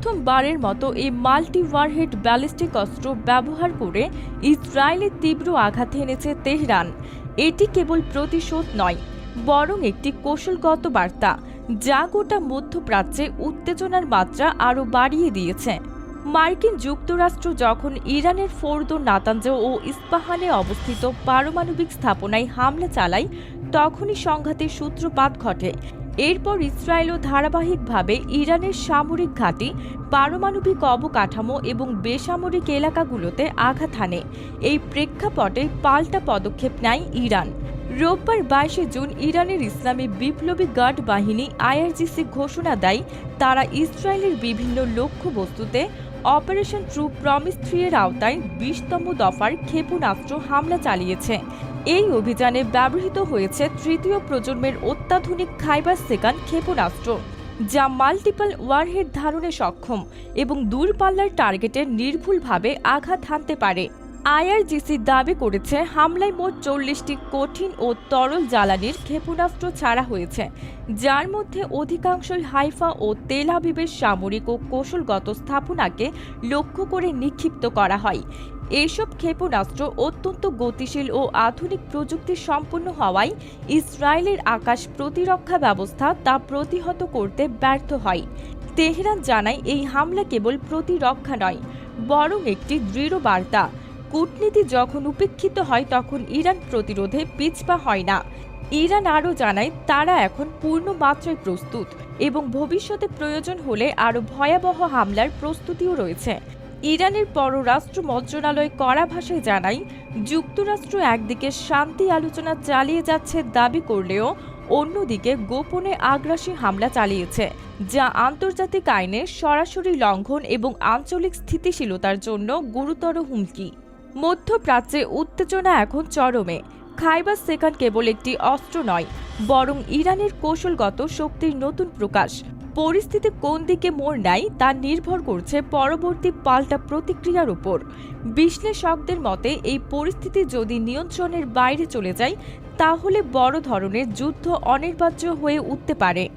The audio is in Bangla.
প্রথমবারের মতো এই মাল্টি ওয়ারহেড ব্যালিস্টিক অস্ত্র ব্যবহার করে ইসরায়েলের তীব্র আঘাত এনেছে তেহরান। এটি কেবল প্রতিশোধ নয়, বরং একটি কৌশলগত বার্তা, যা গোটা মধ্যপ্রাচ্যে উত্তেজনার মাত্রা আরও বাড়িয়ে দিয়েছে। মার্কিন যুক্তরাষ্ট্র যখন ইরানের ফোর্দো নাতাঞ্জ ও ইস্পাহানে অবস্থিত পারমাণবিক স্থাপনায় হামলা চালায়, তখনই সংঘাতের সূত্রপাত ঘটে। এরপর ইসরায়েলও ধারাবাহিকভাবে ইরানের সামরিক ঘাঁটি, পারমাণবিক অবকাঠামো এবং বেসামরিক এলাকাগুলোতে আঘাত হানে। এই প্রেক্ষাপটে পাল্টা পদক্ষেপ নেয় ইরান। রোববার বাইশে জুন ইরানের ইসলামী বিপ্লবী গার্ড বাহিনী আইআরজিসি ঘোষণা দেয়, তারা ইসরায়েলের বিভিন্ন লক্ষ্যবস্তুতে অপারেশন ট্রু প্রমিস থ্রি এর আওতায় বিশতম দফার ক্ষেপণাস্ত্র হামলা চালিয়েছে। এই অভিযানে ব্যবহৃত হয়েছে তৃতীয় প্রজন্মের অত্যাধুনিক খাইবার সেকান ক্ষেপণাস্ত্র, যা মাল্টিপল ওয়ারহেড ধারণে সক্ষম এবং দূরপাল্লার টার্গেটে নির্ভুলভাবে আঘাত হানতে পারে। আইআরজিসি দাবি করেছে, হামলায় মোট চল্লিশটি কঠিন ও তরল জ্বালানির ক্ষেপণাস্ত্র ছাড়া হয়েছে, যার মধ্যে অধিকাংশই হাইফা ও তেল আবিবের সামরিক ও কৌশলগত স্থাপনাকে লক্ষ্য করে নিক্ষিপ্ত করা হয়। এসব ক্ষেপণাস্ত্র অত্যন্ত গতিশীল ও আধুনিক প্রযুক্তি সম্পন্ন হওয়ায় ইসরায়েলের আকাশ প্রতিরক্ষা ব্যবস্থা তা প্রতিহত করতে ব্যর্থ হয়। তেহরান জানায়, এই হামলা কেবল প্রতিরক্ষা নয়, বরং একটি দৃঢ় বার্তা। কূটনীতি যখন উপেক্ষিত হয়, তখন ইরান প্রতিরোধে পিছপা হয় না। ইরান আরও জানায়, তারা এখন পূর্ণ মাত্রায় প্রস্তুত এবং ভবিষ্যতে প্রয়োজন হলে আরও ভয়াবহ হামলার প্রস্তুতিও রয়েছে। ইরানের পররাষ্ট্র মন্ত্রণালয় কড়া ভাষায় জানায়, যুক্তরাষ্ট্র একদিকে শান্তি আলোচনা চালিয়ে যাচ্ছে দাবি করলেও অন্যদিকে গোপনে আগ্রাসী হামলা চালিয়েছে, যা আন্তর্জাতিক আইনের সরাসরি লঙ্ঘন এবং আঞ্চলিক স্থিতিশীলতার জন্য গুরুতর হুমকি। মধ্যপ্রাচ্যে উত্তেজনা এখন চরমে। খাইবার সেকান কেবল একটি অস্ত্র নয়, বরং ইরানের কৌশলগত শক্তির নতুন প্রকাশ। পরিস্থিতি কোন দিকে মোড় নেয় তা নির্ভর করছে পরবর্তী পাল্টা প্রতিক্রিয়ার উপর। বিশ্লেষকদের মতে, এই পরিস্থিতি যদি নিয়ন্ত্রণের বাইরে চলে যায়, তাহলে বড় ধরনের যুদ্ধ অনির্বাচ্য হয়ে উঠতে পারে।